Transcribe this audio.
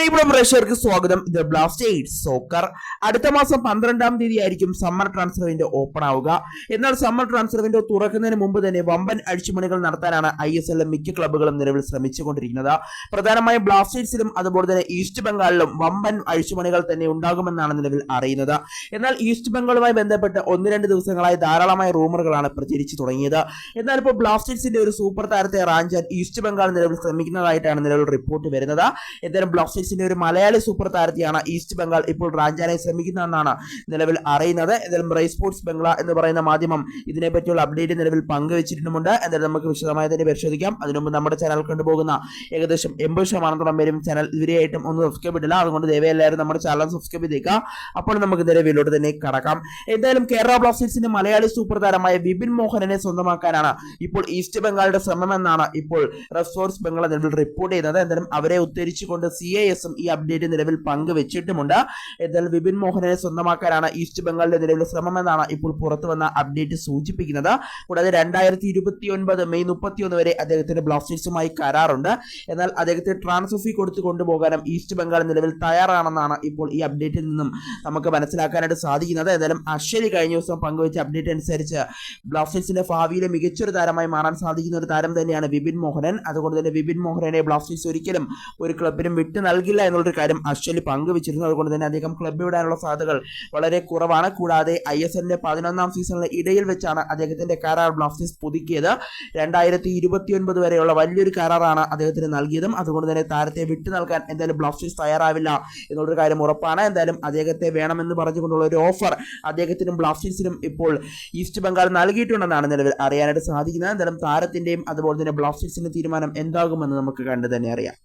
പ്രിയപ്പെട്ട പ്രേക്ഷകർക്ക് സ്വാഗതം. ഇത് ബ്ലാസ്റ്റേഴ്സ് സോക്കർ അടുത്ത മാസം പന്ത്രണ്ടാം തീയതി ആയിരിക്കും സമ്മർ ട്രാൻസ്ഫർ വിൻഡോ ഓപ്പൺ ആവുക. എന്നാൽ സമ്മർ ട്രാൻസ്ഫർ വിൻഡോ തുറക്കുന്നതിന് മുമ്പ് തന്നെ വമ്പൻ അഴിച്ചുമണികൾ നടത്താനാണ് ഐ എസ് എല്ലിലെ മിക്ക ക്ലബ്ബുകളും നിലവിൽ ശ്രമിച്ചുകൊണ്ടിരിക്കുന്നത്. പ്രധാനമായും ബ്ലാസ്റ്റേഴ്സിലും അതുപോലെ തന്നെ ഈസ്റ്റ് ബംഗാളിലും വമ്പൻ അഴിച്ചുപണികൾ തന്നെ ഉണ്ടാകുമെന്നാണ് നിലവിൽ അറിയുന്നത്. എന്നാൽ ഈസ്റ്റ് ബംഗാളുമായി ബന്ധപ്പെട്ട് ഒന്ന് രണ്ട് ദിവസങ്ങളായി ധാരാളമായ റൂമറുകളാണ് പ്രചരിച്ചു തുടങ്ങിയത്. എന്നാൽ ഇപ്പോൾ ബ്ലാസ്റ്റേഴ്സിന്റെ ഒരു സൂപ്പർ താരത്തെ റാഞ്ചാൻ ഈസ്റ്റ് ബംഗാൾ നിലവിൽ ശ്രമിക്കുന്നതായിട്ടാണ് നിലവിൽ റിപ്പോർട്ട് വരുന്നത്. എന്തായാലും ബ്ലാസ്റ്റേഴ്സിന്റെ ഒരു മലയാളി സൂപ്പർ താരത്തെയാണ് ഈസ്റ്റ് ബംഗാൾ ഇപ്പോൾ റാഞ്ചാനായി ശ്രമിക്കുന്നതെന്നാണ് നിലവിൽ അറിയുന്നത്. എന്തായാലും റൈ സ്പോർട്സ് ബംഗ്ല എന്ന് പറയുന്ന മാധ്യമം ഇതിനെപ്പറ്റിയുള്ള അപ്ഡേറ്റ് നിലവിൽ പങ്കുവച്ചിട്ടുമുണ്ട്. എന്തായാലും നമുക്ക് വിശദമായി തന്നെ പരിശോധിക്കാം. അതിനുമുമ്പ് നമ്മുടെ ചാനൽ കണ്ടുപോകുന്ന ഏകദേശം എൺപത് ശതമാനത്തോളം പേരും ചാനൽ ഇവരെയായിട്ടും ഒന്ന് സബ്സ്ക്രൈബ് ഇട്ടില്ല അതുകൊണ്ട് ദയവായി നമ്മുടെ ചാനൽ സബ്സ്ക്രൈബ് ചെയ്തേക്കുക. അപ്പോൾ നമുക്ക് നിലവിലോട്ട് തന്നെ കടക്കാം. എന്തായാലും കേരള ബ്ലാസ്റ്റേഴ്സിന്റെ മലയാളി സൂപ്പർ താരമായ വിപിൻ മോഹനെ സ്വന്തമാക്കാനാണ് ഇപ്പോൾ ഈസ്റ്റ് ബംഗാളിന്റെ ശ്രമമെന്നാണ് ഇപ്പോൾ റെസ്പോർട്സ് ബംഗാൾ നിലവിൽ റിപ്പോർട്ട് ചെയ്യുന്നത്. എന്തായാലും അവരെ ഉദ്ധരിച്ചുകൊണ്ട് സി ഐ എസും ഈ അപ്ഡേറ്റ് നിലവിൽ പങ്കുവച്ചിട്ടുമുണ്ട്. എന്നാൽ വിപിൻ മോഹനെ സ്വന്തമാക്കാനാണ് ഈസ്റ്റ് ബംഗാളിന്റെ നിലവിലെ ശ്രമമെന്നാണ് ഇപ്പോൾ പുറത്തു വന്ന അപ്ഡേറ്റ് സൂചിപ്പിക്കുന്നത്. കൂടാതെ രണ്ടായിരത്തി ഇരുപത്തി ഒൻപത് മെയ് മുപ്പത്തിയൊന്ന് വരെ അദ്ദേഹത്തിന്റെ ബ്ലാസ്റ്റേഴ്സുമായി കരാറുണ്ട്. എന്നാൽ അദ്ദേഹത്തെ ട്രാൻസ്ഫർ ഫീ കൊടുത്തു കൊണ്ടുപോകാനും ഈസ്റ്റ് ബംഗാൾ നിലവിൽ തയ്യാറാണെന്നാണ് ഇപ്പോൾ ഈ അപ്ഡേറ്റിൽ നിന്നും നമുക്ക് മനസ്സിലാക്കാനായിട്ട് സാധിക്കുന്നത്. എന്തായാലും അശ്വരി കഴിഞ്ഞ ദിവസം പങ്കുവച്ച അപ്ഡേറ്റ് അനുസരിച്ച് ബ്ലാസ്റ്റേഴ്സിന്റെ ഭാവിയിലെ മികച്ചൊരു താരമായി മാറാൻ സാധിക്കുന്ന ഒരു താരം തന്നെയാണ് വിപിൻ മോഹനൻ. അതുകൊണ്ട് തന്നെ വിപിൻ മോഹനനെ ബ്ലാസ്റ്റേഴ്സ് ഒരിക്കലും ഒരു ക്ലബിനും വിട്ടു നൽകില്ല എന്നുള്ളൊരു കാര്യം അശ്വലി പങ്കുവച്ചിരുന്നു അതുകൊണ്ട് തന്നെ അദ്ദേഹം ക്ലബ്ബ് വിടാനുള്ള സാധ്യതകൾ വളരെ കുറവാണ്. കൂടാതെ ഐ എസ് എല്ലിന്റെ പതിനൊന്നാം സീസണിലെ ഇടയിൽ വെച്ചാണ് അദ്ദേഹത്തിന്റെ കരാർ ബ്ലാസ്റ്റേഴ്സ് പുതുക്കിയത്. രണ്ടായിരത്തി ഇരുപത്തിയൊൻപത് വരെയുള്ള വലിയൊരു കരാറാണ് അദ്ദേഹത്തിന് നൽകിയതും. അതുകൊണ്ട് തന്നെ താരത്തെ വിട്ടു നൽകാൻ എന്തായാലും ബ്ലാസ്റ്റേഴ്സ് തയ്യാറാവില്ല എന്നുള്ളൊരു കാര്യം ഉറപ്പാണ്. എന്തായാലും അദ്ദേഹത്തെ വേണമെന്ന് പറഞ്ഞുകൊണ്ടുള്ള ഒരു ഓഫർ അദ്ദേഹത്തിനും ബ്ലാസ്റ്റേഴ്സിനും ഇപ്പോൾ ഈസ്റ്റ് ബംഗാൾ നൽകിയിട്ടുണ്ടെന്നാണ് നിലവിൽ അറിയാനായിട്ട് സാധിക്കുന്നത്. എന്തായാലും താരത്തിന്റെയും അതുപോലെ തന്നെ ബ്ലാസ്റ്റേഴ്സിന്റെ തീരുമാനം എന്താകുമെന്ന് നമുക്ക് കണ്ടു തന്നെ അറിയാം.